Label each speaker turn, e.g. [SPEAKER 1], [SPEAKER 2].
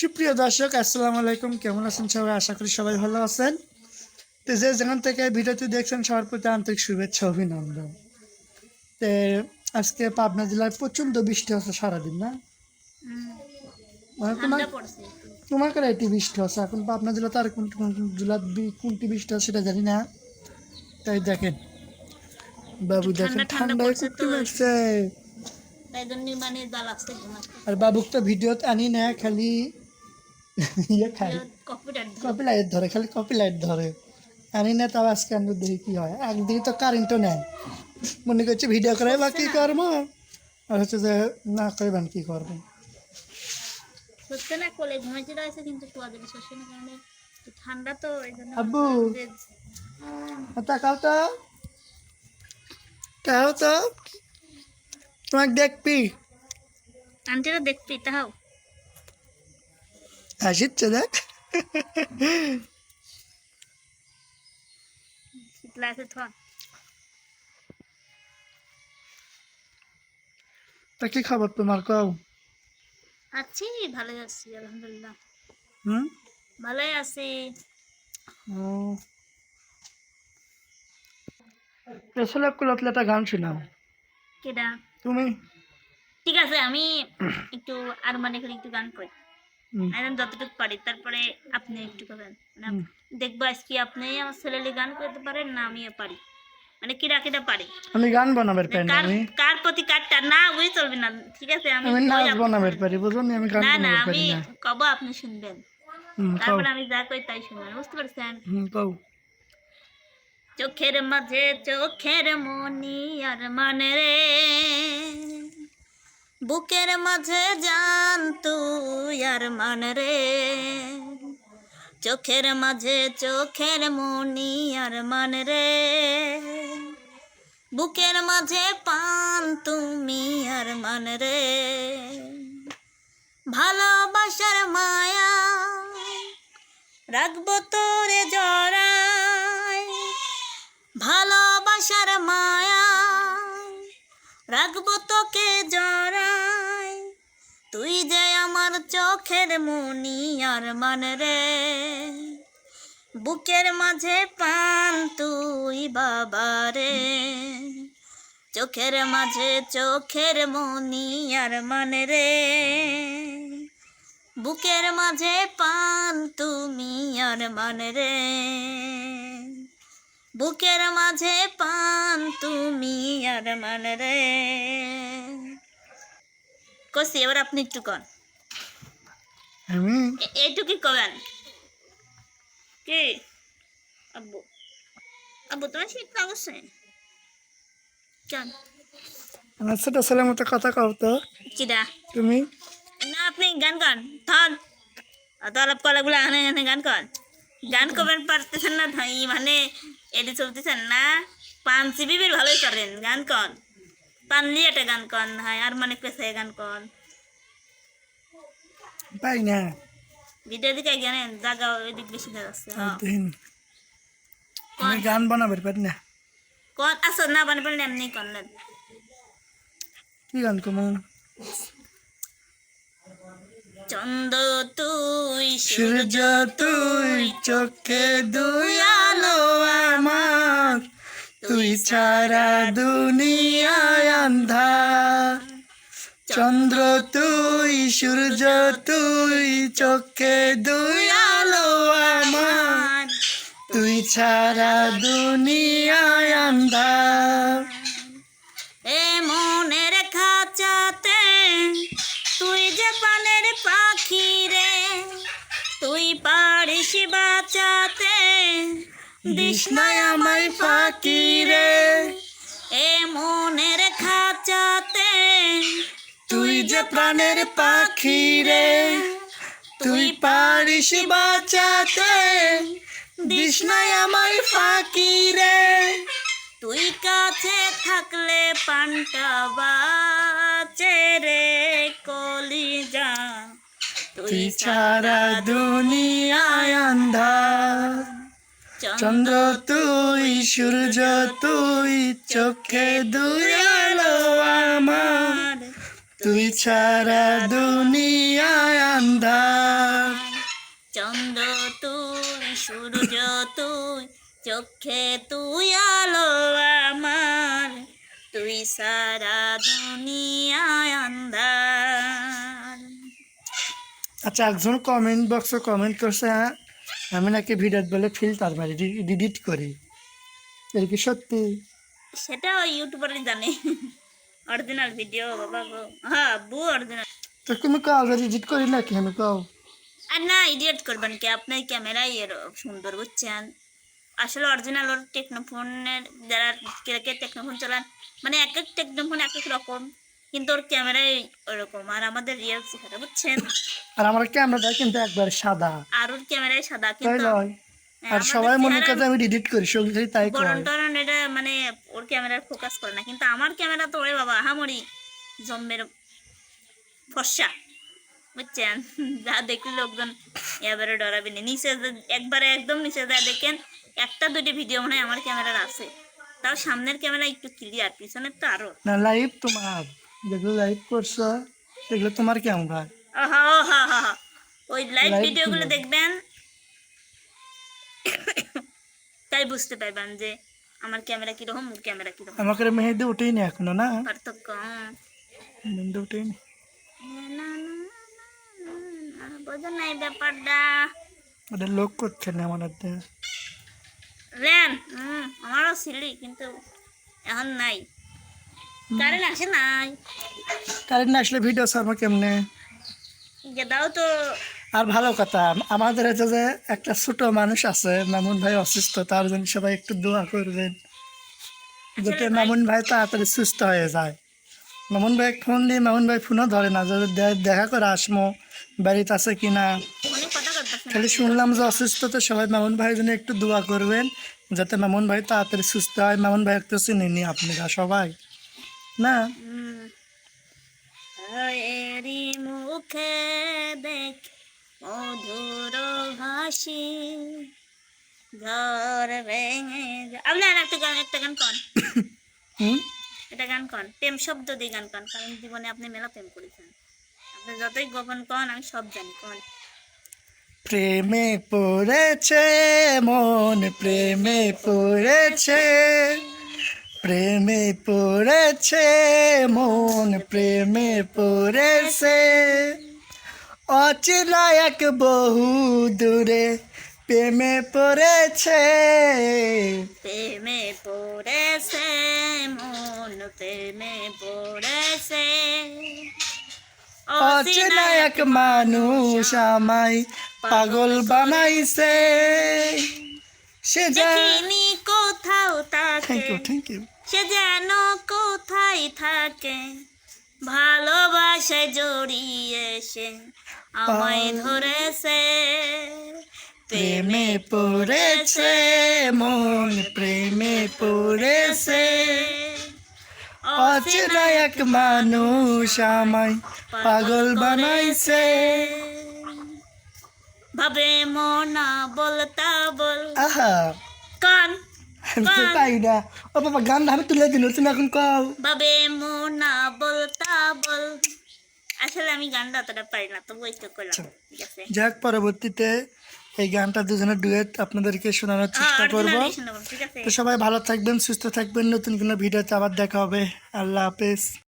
[SPEAKER 1] সুপ্রিয় দর্শক আসসালামু আলাইকুম। কেমন আছেন সবাই? আশা করি সবাই ভালো আছেন। তো যে যেখান থেকে ভিডিওটি দেখছেন সবার প্রতি আন্তরিক শুভেচ্ছা অভিনন্দন। তো আজকে পাবনা জেলায় প্রচণ্ড বৃষ্টি হচ্ছে সারাদিন না? মানে তোমার তোমার কাছে এটি বৃষ্টি হচ্ছে? এখন পাবনা জেলাতে আর কোন কোন জেলা কোনটি বৃষ্টি হচ্ছে সেটা জানি না। তাই দেখেন। বাবু দেখেন
[SPEAKER 2] ঠান্ডা তো।
[SPEAKER 1] লাগছে।
[SPEAKER 2] মানে
[SPEAKER 1] আর বাবুক তো ভিডিওতে আনি না খালি ইয়ে খাই।
[SPEAKER 2] কপিটার
[SPEAKER 1] কপি লাইট ধরে খালি কপি লাইট ধরে। আনি না তাও আজকে আমি দেখি কি হয়। একদিকে তো কারেন্টও নেয় মনে করছে ভিডিও করে বা কি করব? আর হচ্ছে যে না করবেন কি করবেন
[SPEAKER 2] সত্যি না কোলে ঘুমাইতে রয়েছে কিন্তু কুয়া দিলে শস্য কারণে ঠান্ডা তো এই জন্য
[SPEAKER 1] আব্বু। তাকাও তো তাও তো? তোমাকে দেখবি।
[SPEAKER 2] আন্টিরা দেখবি তাহাও
[SPEAKER 1] হাসিচ্ছে দেখ তা কি খবর তোমার কও?
[SPEAKER 2] আছি ভালোই আছি আলহামদুলিল্লাহ।
[SPEAKER 1] হুম?
[SPEAKER 2] ভালোই আছি।
[SPEAKER 1] ও। আসলে কুলাতলে একটা গান শোনাও।
[SPEAKER 2] কেডা?
[SPEAKER 1] তুমি?
[SPEAKER 2] ঠিক আছে আমি একটু আর মানে করে একটু গান করি। একদম যতটুকু পারি তারপরে আপনি একটু করবেন মানে দেখব আজকে আপনি আমার ছেলেলি গান করতে পারেন না আমিও পারি। মানে কিরা কিরা পারি।
[SPEAKER 1] আমি গান বানাবার পারি না আমি
[SPEAKER 2] কার প্রতি কারটা না ওই চলবে না ঠিক আছে? আমি
[SPEAKER 1] আমি নাচ বানাবার পারি বুঝুন আমি গান
[SPEAKER 2] না
[SPEAKER 1] বানাবার
[SPEAKER 2] আমি
[SPEAKER 1] পারি না।
[SPEAKER 2] কব আপনি শুনবেন। তারপরে আমি যা কই তাই শুনবেন বুঝতে পারছেন?
[SPEAKER 1] হুম কও।
[SPEAKER 2] চোখের মাঝে চোখের মনি আর মানে রে। বুকের মাঝে জান তুই আর মান রে। চোখের মাঝে চোখের মনি আর মান রে। বুকের মাঝে পান তুমি আর মান রে। ভালোবাসার মায়া রাখব তোরে জড়ায়। ভালোবাসার মায়া রাখব তোকে জড়ায় তুই যে আমার চোখের মনি আর মান রে। বুকের মাঝে পান তুই বাবা রে। চোখের মাঝে চোখের মনি আর মান রে। বুকের মাঝে পান তুমি আর মান রে। বুকের মাঝে পান তুমি আর মান রে। কষি এবার আপনি একটু কন। এ- এইটুকু কবেন? কি? আব্বু। আব্বু তোমার শীত লাগছে? কেন?
[SPEAKER 1] আমার ছোট ছেলের মতো কথা কও তো।
[SPEAKER 2] কিরা
[SPEAKER 1] তুমি?
[SPEAKER 2] না আপনি গান কন। থন অত আলাপ কলাগুলো আনে আনে গান কন। গান করবেন পারতেছেন না ভাই মানে এটি চলতেছেন না? পাঞ্চি বিবির ভালোই করেন গান কন। পানলি একটা গান কন হয় আর মানে পেশায় গান কন।
[SPEAKER 1] পাই না।
[SPEAKER 2] ভিডিও দিকে জানেন জায়গা ওইদিক বেশি যাচ্ছে
[SPEAKER 1] আমি গান বানাবার পারি না।
[SPEAKER 2] কন আসো না বানে পারেন এমনি করলেন
[SPEAKER 1] কি গান কমো?
[SPEAKER 2] চন্দ্র তুই
[SPEAKER 1] সূর্য তুই চোখে দুই আলো আমার। তুই ছাড়া দুনিয়ায় আন্ধার চন্দ্র তুই সূর্য তুই চোখে দুই আলো আমার। তুই ছাড়া দুনিয়ায় আন্ধার
[SPEAKER 2] পারিস বাঁচাতে
[SPEAKER 1] দিস নাই আমায় ফাঁকি রে
[SPEAKER 2] এ মনের খাঁচাতে
[SPEAKER 1] তুই যে প্রাণের পাখি রে তুই পারিস বাঁচাতে দিস নাই আমায় ফাঁকি রে
[SPEAKER 2] তুই কাছে থাকলে পান্তা বাচে রে কলিজা।
[SPEAKER 1] তুই ছাড়া দুনিয়ায় আন্ধার চন্দ্র তুই, সূর্য তুই, চোখে দুই আলো আমার। তুই ছাড়া দুনিয়ায় আন্ধার
[SPEAKER 2] সূর্য তুই, চোখে তুই আলো আমার। তুই সারা দুনিয়ায় আন্ধার
[SPEAKER 1] আচ্ছা একজন কমেন্ট বক্সে কমেন্ট করছে হ্যাঁ? আমি নাকি ভিডিও বলে ফিল্টার মারি ডিলিট করি। এর কি সত্যি?
[SPEAKER 2] সেটা ইউটিউবারই জানে। অরিজিনাল ভিডিও বাবা গো। হ্যাঁ বু অরিজিনাল
[SPEAKER 1] তো তুমি কাও এডিট করি নাকি? আমি কাও।
[SPEAKER 2] আর না ইডিয়েট করবেন কি? আপনার ক্যামেরাই এর সুন্দর বুঝছেন? আসলে অরিজিনাল ওর টেকনোফোনের যারা কে কে টেকনোফোন চালান মানে এক এক টেকনোফোন এক এক রকম। কিন্তু ওর ক্যামেরাই ওরকম। আর আমাদের রিয়েল বুঝছেন?
[SPEAKER 1] আর আমার ক্যামেরাটা কিন্তু একবার সাদা।
[SPEAKER 2] আর ওর সাদা কিন্তু হ্যাঁ,
[SPEAKER 1] আর সবাই মনে করে আমি ডিলিট করি তাই করে
[SPEAKER 2] এটা মানে ওর ক্যামেরার ফোকাস করে না। কিন্তু আমার ক্যামেরা তো ওরে বাবা হামরি জম্মের ফর্সা বুঝছেন? যা দেখলে লোকজন এবারে ডরাবে না। নিচে একবারে একদম নিচে যা দেখেন একটা দুটি ভিডিও মনে হয় আমার ক্যামেরার আছে। তাও সামনের ক্যামেরা একটু ক্লিয়ার পিছনের তো আরও।
[SPEAKER 1] না লাইভ তোমার। যেগুলো লাইভ করছ সেগুলো তোমার ক্যামেরা
[SPEAKER 2] আহা, আহা, আহা, আহা। ওই লাইভ ভিডিওগুলো দেখবেন। তাই বুঝতে পারবেন যে আমার ক্যামেরা কীরকম ওর ক্যামেরা কীরকম।
[SPEAKER 1] আমাকে মেহেদি উঠেই নি এখনও না?
[SPEAKER 2] পার্থক্য হ্যাঁ।
[SPEAKER 1] মেহেদি উঠেই নি
[SPEAKER 2] না, না, না, না, বোঝো নাই ব্যাপারটা।
[SPEAKER 1] ওদের লোক করছে না আমার হাতে।
[SPEAKER 2] রেন আমারও ছিলি কিন্তু এখন নাই। কারেন্ট আসে নাই।
[SPEAKER 1] কারেন্ট না আসলে ভিডিও ছাড়বো কেমনে?
[SPEAKER 2] গেদাও তো।
[SPEAKER 1] আর ভালো কথা আমাদের হচ্ছে যে একটা ছোট মানুষ আছে মামুন ভাই অসুস্থ তার জন্য সবাই একটু দোয়া করবেন। যাতে মামুন ভাই তাড়াতাড়ি সুস্থ হয়ে যায়। মামুন ভাই ফোন দিয়ে মামুন ভাই ফোনও ধরে না যদি দেখা করে আসমো বাড়িতে আছে কিনা
[SPEAKER 2] অনেক কথা
[SPEAKER 1] খালি শুনলাম যে অসুস্থ তো সবাই মামুন ভাইয়ের জন্য একটু দোয়া করবেন যাতে মামুন ভাই তাড়াতাড়ি সুস্থ হয়। মামুন ভাই একটু চিনিনি আপনারা সবাই। না?
[SPEAKER 2] এরি মুখে দেখ মধুর হাসি ঘর ভেঙে যা- আপনার একটা গান একটা গান কন। এটা গান কন প্রেম শব্দ দিয়ে গান কন কারণ জীবনে আপনি মেলা প্রেম করেছেন। আপনি যতই গোপন কন আমি সব জানি কন।
[SPEAKER 1] প্রেমে পড়েছে মন প্রেমে পড়েছে প্রেমে পড়েছে মন প্রেমে পড়েছে। অচিলা এক বহু দূরে প্রেমে পড়েছে।
[SPEAKER 2] প্রেমে পড়েছে মন প্রেমে পড়েছে।
[SPEAKER 1] অচেনা এক মানুষ আমায় পাগল বানাইছে। সে
[SPEAKER 2] দেখিনি কোথাও তাকে।
[SPEAKER 1] থ্যাংক ইউ থ্যাংক ইউ
[SPEAKER 2] সে যেন কোথায় থাকে ভালোবাসায় জড়িয়ে সে আমায় ধরেছে
[SPEAKER 1] প্রেমে পড়েছে মন প্রেমে পড়েছে। অচেনা এক মানুষ আমায় পাগল বানাইছে।
[SPEAKER 2] ভাবে মনা বলতা বল।
[SPEAKER 1] আহা।
[SPEAKER 2] কান
[SPEAKER 1] পাই না। ও বাবা গান আমি তুলে দিল তুমি এখন কও।
[SPEAKER 2] ভাবে মনা বলতা বল। আসলে আমি গানটা অতটা পারি না তবু একটু করলাম
[SPEAKER 1] যাক পরবর্তীতে এই গানটা দুজনের ডুয়েট আপনাদেরকে শোনানোর
[SPEAKER 2] হ্যাঁ
[SPEAKER 1] চেষ্টা করব। তো সবাই ভালো থাকবেন সুস্থ থাকবেন নতুন কোনো ভিডিওতে আবার দেখা হবে। আল্লাহ হাফেজ।